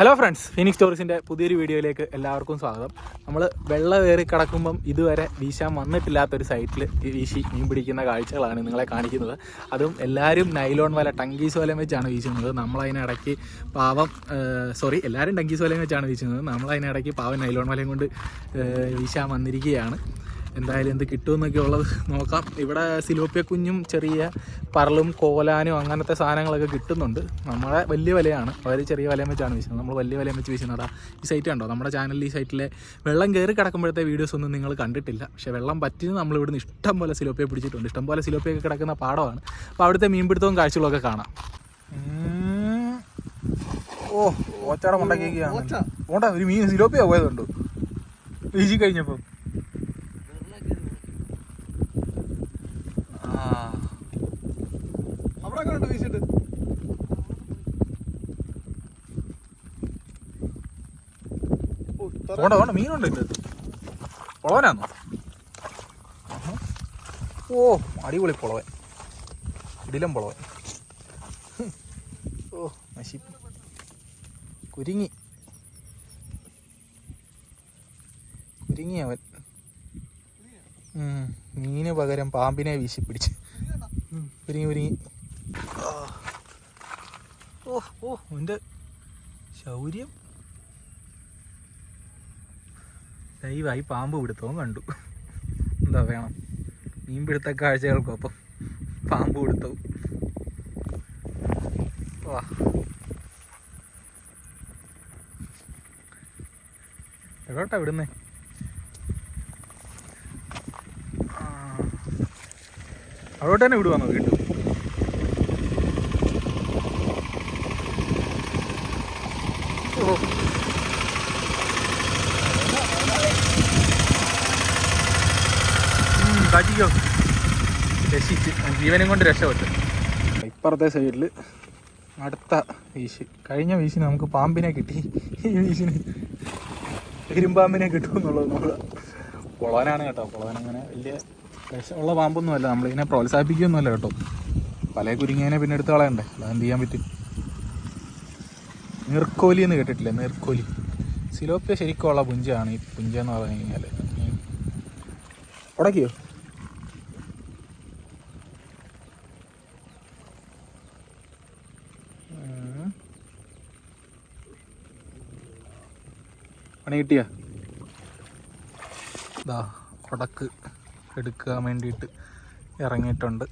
Hello friends phoenix സ്റ്റോറീസിന്റെ പുതിയൊരു വീഡിയോയിലേക്ക് എല്ലാവർക്കും സ്വാഗതം. നമ്മൾ വെള്ളം കയറി കിടക്കുമ്പം ഇതുവരെ വീശാൻ വന്നിട്ടില്ലാത്തൊരു സൈറ്റിൽ വീശി മീൻ പിടിക്കുന്ന കാഴ്ചകളാണ് നിങ്ങളെ കാണിക്കുന്നത്. അതും എല്ലാവരും നൈലോൺ വല ടങ്കീസ് വലം വെച്ചാണ് വീശുന്നത്. നമ്മളതിനിടയ്ക്ക് പാവം സോറി എല്ലാവരും ടങ്കീസ് വലം വെച്ചാണ് വീശുന്നത്. നമ്മളതിനിടയ്ക്ക് പാവം നൈലോൺ വലയും കൊണ്ട് വീശാൻ വന്നിരിക്കുകയാണ്. എന്തായാലും എന്ത് കിട്ടുമെന്നൊക്കെ ഉള്ളത് നോക്കാം. ഇവിടെ സിലോപ്പിയ കുഞ്ഞും ചെറിയ പറളും കോലാനും അങ്ങനത്തെ സാധനങ്ങളൊക്കെ കിട്ടുന്നുണ്ട്. നമ്മളെ വലിയ വിലയാണ്. അവർ ചെറിയ വിലയും വെച്ചാണ് വീശുന്നത്. നമ്മൾ വലിയ വിലയും വെച്ച് വീശുന്നതാ. ഈ സൈറ്റ് കണ്ടോ? നമ്മുടെ ചാനലിൽ ഈ സൈറ്റിലെ വെള്ളം കയറി കിടക്കുമ്പോഴത്തെ വീഡിയോസ് ഒന്നും നിങ്ങൾ കണ്ടിട്ടില്ല. പക്ഷേ വെള്ളം പറ്റിയത് നമ്മൾ ഇവിടുന്ന് ഇഷ്ടം പോലെ സിലോപ്പിയ പിടിച്ചിട്ടുണ്ട്. ഇഷ്ടം പോലെ സിലോപ്പിയൊക്കെ കിടക്കുന്ന പാടമാണ്. അപ്പോൾ അവിടുത്തെ മീൻപിടുത്തവും കാഴ്ചകളൊക്കെ കാണാം. ഓ ഓച്ചാടം ഉണ്ടാക്കിയൊക്കെയാണ് ഓണ്ട ഒരു മീൻ സിലോപ്പിയ പോയതുണ്ടോ? വീശി കഴിഞ്ഞപ്പോൾ ആ അവിടെ കണ്ടു വീശിട്ട് ഓണ്ട ഓണ്ട മീനുണ്ട് ഇത് പൊളവനാന്നോ. ഓ അടിപൊളി പൊളവൻ. ഇടിലം പൊളവൻ. ഓ നശി കുരുങ്ങി. കുരുങ്ങി അവൻ. മീന് പകരം പാമ്പിനെ വീശി പിടിച്ച്. കുരുങ്ങി കുരുങ്ങി. ഓ ഓ എന്റെ ശൗര്യം. ദയവായി പാമ്പ് പിടുത്തവും കണ്ടു. എന്താ വേണം? മീൻ പിടുത്ത കാഴ്ചകൾക്കൊപ്പം പാമ്പ് പിടുത്തവും. വാ. എവിടോട്ടാ വിടുന്നേ. അവിടോട്ട് തന്നെ വിടുവാന്നോ വീണ്ടും? രക്ഷിച്ച് ജീവനും കൊണ്ട് രക്ഷപ്പെട്ടു ഇപ്പുറത്തെ സൈഡിൽ അടുത്ത വീശ്. കഴിഞ്ഞ വീശിന് നമുക്ക് പാമ്പിനെ കിട്ടി. ഈ വീശിന് ഇരുമ്പാമ്പിനെ കിട്ടുമെന്നുള്ളത് നമ്മൾ പൊളവനാണ് കേട്ടോ. പൊളവൻ അങ്ങനെ വലിയ വിഷമുള്ള പാമ്പൊന്നുമല്ല. നമ്മളിതിനെ പ്രോത്സാഹിപ്പിക്കുകയൊന്നുമല്ല കേട്ടോ. പല കുരുങ്ങിയതിനെ പിന്നെ എടുത്ത് കളയണ്ടേ? അതെന്ത് ചെയ്യാൻ പറ്റും? നീർക്കോലി എന്ന് കേട്ടിട്ടില്ലേ? നീർക്കോലി. സിലോപ്പിയ ശരിക്കുള്ള പുഞ്ചയാണ് ഈ പുഞ്ച എന്ന് പറഞ്ഞു കഴിഞ്ഞാൽ ഉടക്കിയോ? പണി കിട്ടിയ? ഇതാ കൊടക്ക് എടുക്കാൻ വേണ്ടിയിട്ട് ഇറങ്ങിയിട്ടുണ്ട്?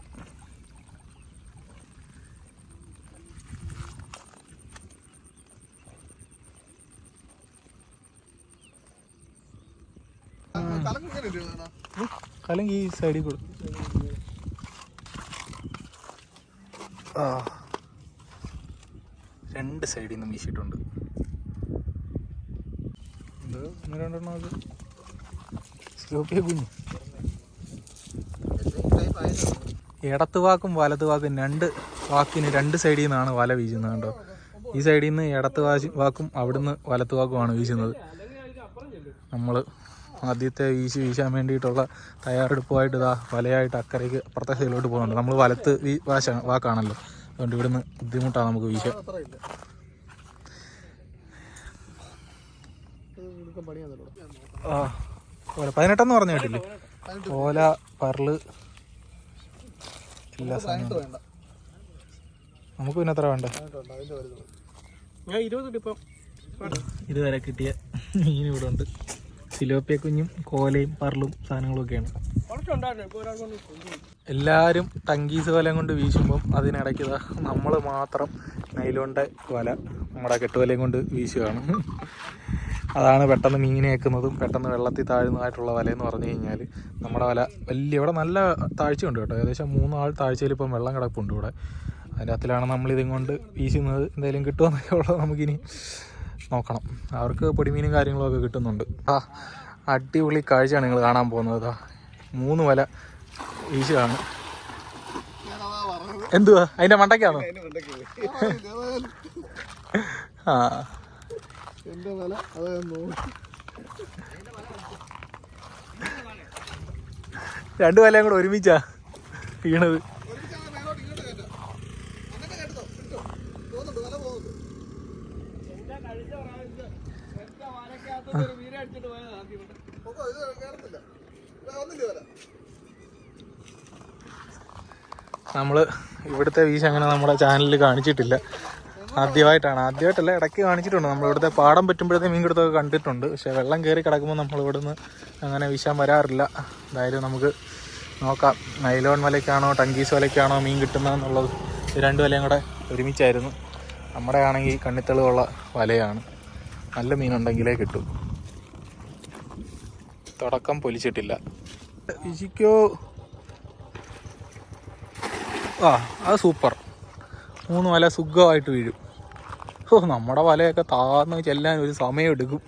അല്ലെങ്കിൽ ഈ സൈഡിൽ കൊടു. ആ. രണ്ട് സൈഡിൽ നിന്ന് വീശിയിട്ടുണ്ട്. ഇത് ഒന്ന് രണ്ടെണ്ണം അത്. സ്ലോപ്പിയ ഇടത്ത് വാക്കും വലത്ത് വാക്കും രണ്ട് വാക്കിന് രണ്ട് സൈഡിൽ നിന്നാണ് വല വീശുന്നത് കേട്ടോ. ഈ സൈഡിൽ നിന്ന് ഇടത്ത് വാക്കും അവിടുന്ന് വലത്ത് വാക്കുമാണ് വീശുന്നത്. നമ്മൾ ആദ്യത്തെ വീശി വീശാൻ വേണ്ടിയിട്ടുള്ള തയ്യാറെടുപ്പുമായിട്ട് ഇതാ വലയായിട്ട് അക്കരയ്ക്ക് അപ്പുറത്തെ സൈഡിലോട്ട് പോകുന്നുണ്ട്. നമ്മൾ വലത്ത് വാശ വാക്കാണല്ലോ. അതുകൊണ്ട് ഇവിടുന്ന് ബുദ്ധിമുട്ടാണ് നമുക്ക് വീശാൻ അത്രയില്ല. ഇത് എടുക്കാൻ പണിയാന്നല്ലോ. ആ ഓല പതിനെട്ടെന്ന് പറഞ്ഞു കേട്ടില്ലേ? ഓല പറൾ എല്ലാ സാധനവും വേണ്ട. നമുക്ക് പിന്നെ എത്ര വേണ്ട. ഞാൻ ഇരുപത് ഇതുവരെ കിട്ടിയ മീൻ ഇവിടെ ഉണ്ട്. സിലോപ്പിയ കുഞ്ഞും കോലയും പറളും സാധനങ്ങളും ഒക്കെയാണ്. എല്ലാവരും ടങ്കീസ് വലം കൊണ്ട് വീശുമ്പം അതിനിടയ്ക്ക് നമ്മൾ മാത്രം നൈലോണിന്റെ വല നമ്മുടെ കെട്ടുവലയും കൊണ്ട് വീശുകയാണ് അതാണ് പെട്ടെന്ന് മീനേക്കുന്നതും പെട്ടെന്ന് വെള്ളത്തിൽ താഴുന്നതായിട്ടുള്ള വലയെന്ന് പറഞ്ഞു കഴിഞ്ഞാൽ നമ്മുടെ വല വലിയ ഇവിടെ നല്ല താഴ്ചയുണ്ട് കേട്ടോ. ഏകദേശം മൂന്നാൾ താഴ്ചയിൽ ഇപ്പം വെള്ളം കിടപ്പുണ്ട് ഇവിടെ. അതിന്റെ അകത്തിലാണ് നമ്മളിതും കൊണ്ട് വീശുന്നത്. എന്തെങ്കിലും കിട്ടുമെന്നൊക്കെ ഉള്ളത് നമുക്കിനി നോക്കണം. അവർക്ക് പൊടിമീനും കാര്യങ്ങളൊക്കെ കിട്ടുന്നുണ്ട്. ആ അടിപൊളി കാഴ്ചയാണ് നിങ്ങൾ കാണാൻ പോകുന്നത്. മൂന്ന് വല വീശുകയാണ്. എന്തുവാ? അതിന്റെ മണ്ടയ്ക്കാണോ? ആ. എന്റെ വില അതായിരുന്നു രണ്ടു വലയും കൂടെ ഒരുമിച്ചാ വീണത്. നമ്മൾ ഇവിടുത്തെ വീശ അങ്ങനെ നമ്മുടെ ചാനലിൽ കാണിച്ചിട്ടില്ല. ആദ്യമായിട്ടാണ്. ആദ്യമായിട്ടല്ല ഇടയ്ക്ക് കാണിച്ചിട്ടുണ്ട്. നമ്മൾ ഇവിടുത്തെ പാടം പറ്റുമ്പോഴത്തെ മീൻ കിടത്തൊക്കെ കണ്ടിട്ടുണ്ട്. പക്ഷേ വെള്ളം കയറി കിടക്കുമ്പോൾ നമ്മൾ ഇവിടുന്ന് അങ്ങനെ വിശാൻ വരാറില്ല. എന്തായാലും നമുക്ക് നോക്കാം. നൈലോൺ വലയ്ക്കാണോ ടങ്കീസ് വലയ്ക്കാണോ മീൻ കിട്ടുന്നതെന്നുള്ളത് രണ്ട് വലയും കൂടെ ഒരുമിച്ചായിരുന്നു. നമ്മുടെ ആണെങ്കിൽ കണ്ണിത്തെളിവുള്ള വലയാണ്. നല്ല മീനുണ്ടെങ്കിലേ കിട്ടും. തുടക്കം പൊലിച്ചിട്ടില്ല. ഇശിക്കോ ആ അത് സൂപ്പർ. മൂന്ന് വല സുഖമായിട്ട് വീഴും. ഓ നമ്മുടെ വലയൊക്കെ താന്ന് ചെല്ലാൻ ഒരു സമയമെടുക്കും.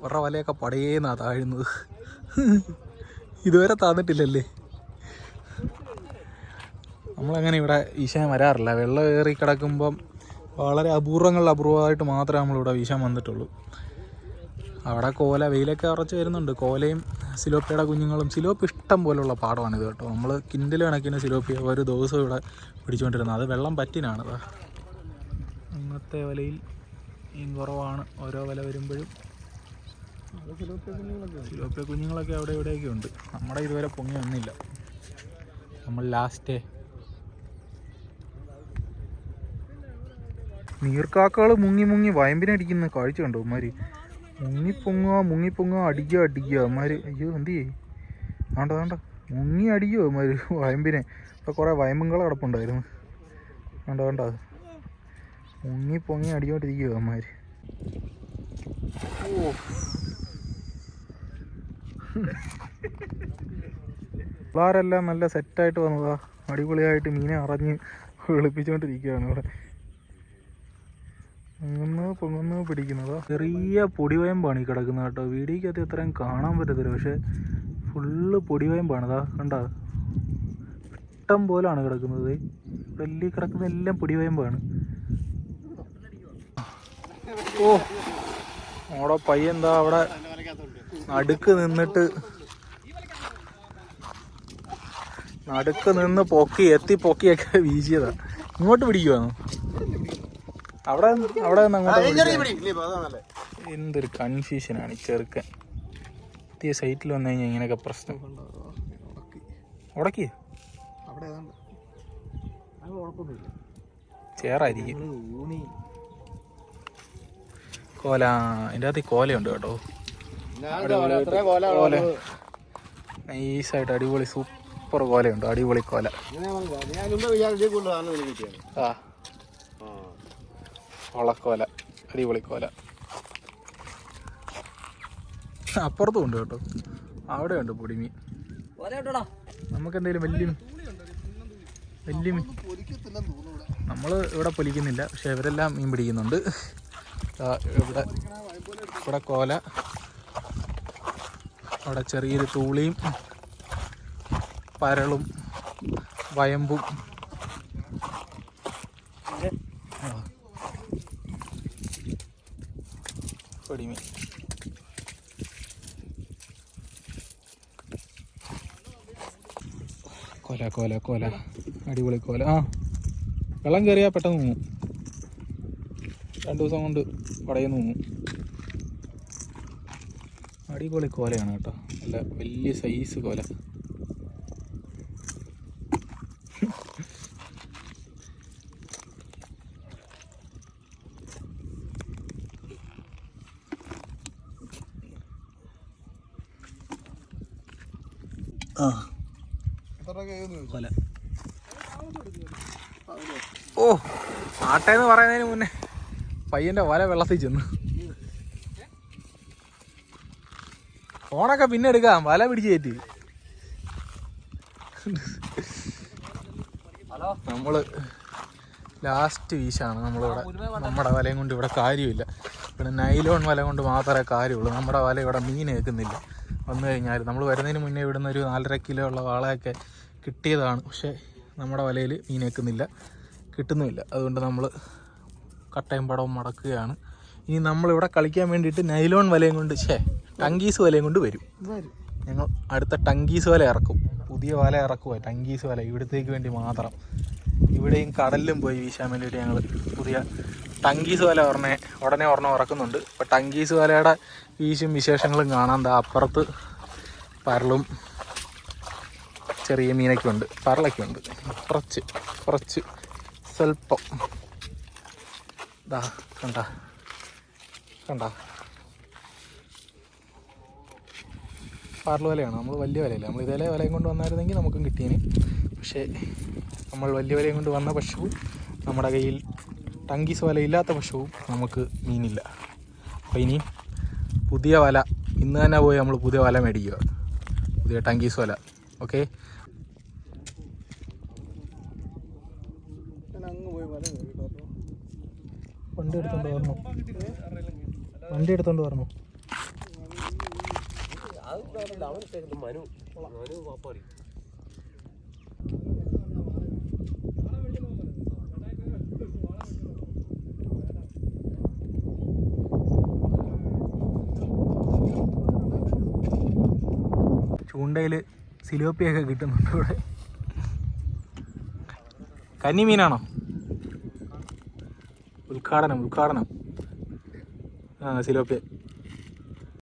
അവരുടെ വലയൊക്കെ പടയേന്നാ താഴുന്നത്. ഇതുവരെ താന്നിട്ടില്ലല്ലേ? നമ്മളങ്ങനെ ഇവിടെ ഈശാൻ വരാറില്ല. വെള്ളം കയറി കിടക്കുമ്പം വളരെ അപൂർവങ്ങളിൽ അപൂർവമായിട്ട് മാത്രമേ നമ്മളിവിടെ വീശാൻ വന്നിട്ടുള്ളൂ. അവിടെ കോല വെയിലൊക്കെ ഉറച്ച് വരുന്നുണ്ട്. കോലയും സിലോപ്പിയുടെ കുഞ്ഞുങ്ങളും. സിലോപ്പ് ഇഷ്ടം പോലുള്ള പാടമാണിത് കേട്ടോ. നമ്മൾ കിൻഡിൽ കണക്കിന് സിലോപ്പി ഒരു ദിവസം ഇവിടെ പിടിച്ചുകൊണ്ടിരുന്നത്. അത് വെള്ളം പറ്റിനാണ്. ഇന്നത്തെ വലയിൽ മീൻ കുറവാണ്. ഓരോ വില വരുമ്പോഴും. സിലോപ്പിയ കുഞ്ഞുങ്ങളൊക്കെ അവിടെ ഇവിടെയൊക്കെ ഉണ്ട്. നമ്മുടെ ഇതുവരെ പൊങ്ങി വന്നില്ല. നമ്മൾ ലാസ്റ്റേ. നീർക്കാക്കകൾ മുങ്ങി മുങ്ങി വയമ്പിനടിക്കുന്ന കാഴ്ച കണ്ടോ ഉമ്മാര്? മുങ്ങിപ്പൊങ്ങുക മുങ്ങിപ്പൊങ്ങുക അടിക്കുക അടിക്കുക. അമ്മാര് അയ്യോ എന്ത് ചെയ്യേ വേണ്ട വേണ്ട മുങ്ങി അടിക്കുമോ അമ്മാര് വയമ്പിനെ. ഇപ്പം കുറേ വയമ്പുകൾ കിടപ്പുണ്ടായിരുന്നു വേണ്ട വേണ്ട മുങ്ങി പൊങ്ങി അടിച്ചോണ്ടിരിക്കുമോ അമ്മാര് ഓ. പിള്ളേരെല്ലാം നല്ല സെറ്റായിട്ട് വന്നതാ. അടിപൊളിയായിട്ട് മീനെ അറിഞ്ഞ് വെളുപ്പിച്ചുകൊണ്ടിരിക്കുകയാണ് ഇവിടെ. പൊങ്ങുന്നു പൊങ്ങുന്നു പിടിക്കുന്നതാ? ചെറിയ പൊടിവയമ്പാണ് ഈ കിടക്കുന്നത് കേട്ടോ. വീഡിയോക്കകത്ത് ഇത്രയും കാണാൻ പറ്റത്തില്ല. പക്ഷെ ഫുള്ള് പൊടിവയമ്പാണ്. ഇതാ കണ്ട? ഇഷ്ടം പോലാണ് കിടക്കുന്നത്. വലിയ കിടക്കുന്ന എല്ലാം പൊടിവയമ്പാണ്. ഓ നമ്മുടെ പയ്യെന്താ അവിടെ നടുക്ക് നിന്നിട്ട് നടുക്ക് നിന്ന് പൊക്കി എത്തി പൊക്കിയൊക്കെ വീശിയതാ. ഇങ്ങോട്ട് പിടിക്കുവാണോ അവിടെ അവിടെ. എന്തൊരു കൺഫ്യൂഷനാണ് ആണ് ചെറുക്കൻ. പുതിയ സൈറ്റിൽ വന്നു കഴിഞ്ഞാൽ ഇങ്ങനെയൊക്കെ പ്രശ്നം. ഉടക്കി ചേറായിരിക്കും. കോല അതിന്റെ അകത്ത് കോലയുണ്ട് കേട്ടോ. കോല നൈസായിട്ട് അടിപൊളി സൂപ്പർ കോലയുണ്ട്. അടിപൊളി കോല. ആ. വളക്കോല അടിപൊളി കോല. അപ്പുറത്തും ഉണ്ട് കേട്ടോ. അവിടെ ഉണ്ട് പൊടിമീൻ. നമുക്ക് എന്തെങ്കിലും വലിയ വലിയ മീൻ. തോന്നുന്നു ഇവിടെ നമ്മൾ ഇവിടെ പൊലിക്കുന്നില്ല പക്ഷെ ഇവരെല്ലാം മീൻ പിടിക്കുന്നുണ്ട്. ഇവിടെ ഇവിടെ കോല. അവിടെ ചെറിയൊരു തൂളിയും പരളും വയമ്പും. പൊടിമീൻ കൊല കൊല കൊല. അടിപൊളി കൊല. ആ. വെള്ളം കയറിയാൽ പെട്ടെന്ന് മുങ്ങും രണ്ട് ദിവസം കൊണ്ട് പടയെന്ന് മുങ്ങും അടിപൊളി കോലയാണ് കേട്ടോ. നല്ല വലിയ സൈസ് കോല. ഓ ആട്ടെന്ന് പറയുന്നതിന് മുന്നേ പയ്യന്റെ വല വെള്ളത്തിൽ ചെന്ന്. ഫോണൊക്കെ പിന്നെ എടുക്കാം വല പിടിച്ച് കയറ്റി. നമ്മൾ ലാസ്റ്റ് വീശാണ് നമ്മളിവിടെ. നമ്മുടെ വലയും കൊണ്ട് ഇവിടെ കാര്യമില്ല. ഇവിടെ നൈലോൺ വല കൊണ്ട് മാത്രമേ കാര്യമുള്ളൂ. നമ്മുടെ വല ഇവിടെ മീൻ ഏൽക്കുന്നില്ല. വന്നു കഴിഞ്ഞാൽ നമ്മൾ വരുന്നതിന് മുന്നേ ഇവിടുന്ന് ഒരു നാലര കിലോ ഉള്ള വാളയൊക്കെ കിട്ടിയതാണ്. പക്ഷേ നമ്മുടെ വലയിൽ മീൻ ഏൽക്കുന്നില്ല. കിട്ടുന്നുമില്ല. അതുകൊണ്ട് നമ്മൾ കട്ടയും പടവും മടക്കുകയാണ്. ഇനി നമ്മളിവിടെ കളിക്കാൻ വേണ്ടിയിട്ട് നൈലോൺ വലയും കൊണ്ട് ഷേ ടങ്കീസ് വലയും കൊണ്ട് വരും. ഞങ്ങൾ അടുത്ത ടങ്കീസ് വല ഇറക്കും. പുതിയ വല ഇറക്കുക ടങ്കീസ് വല. ഇവിടത്തേക്ക് വേണ്ടി മാത്രം. ഇവിടെയും കടലിലും പോയി വീശാൻ വേണ്ടിയിട്ട് ഞങ്ങൾ പുതിയ ടങ്കീസ് വല ഉടനെ ഉടനെ ഒരെണ്ണം ഉറക്കുന്നുണ്ട്. അപ്പോൾ ടങ്കീസ് വലയുടെ വീശും വിശേഷങ്ങളും കാണാൻ എന്താ അപ്പുറത്ത് പരളും ചെറിയ മീനൊക്കെ ഉണ്ട് പരളൊക്കെ ഉണ്ട് കുറച്ച് കുറച്ച് സ്വല്പം. ഇതാ കണ്ട കണ്ട. പാർല വലയാണ് നമ്മൾ വലിയ വലയല്ല. നമ്മൾ ഇതേ വലയും കൊണ്ട് വന്നായിരുന്നെങ്കിൽ നമുക്കും കിട്ടിയേനെ. പക്ഷേ നമ്മൾ വലിയ വലയും കൊണ്ട് വന്ന പശു നമ്മുടെ കയ്യിൽ ടങ്കീസ് വല ഇല്ലാത്ത പക്ഷവും നമുക്ക് മീനില്ല. അപ്പോൾ ഇനി പുതിയ വല ഇന്ന് തന്നെ പോയി നമ്മൾ പുതിയ വല മേടിക്കുക. പുതിയ ടങ്കീസ് വല ഓക്കെ വണ്ടി എടുത്തോണ്ട് വരണോ? വണ്ടി എടുത്തോണ്ട് വരണോ? മനു. മനു പാപ്പാടി ചൂണ്ടയിൽ സിലോപ്പിയൊക്കെ കിട്ടുന്നുണ്ട് ഇവിടെ. കന്നിമീനാണോ? ഉദ്ഘാടനം ഉദ്ഘാടനം. ആ സിലോപ്പിയ.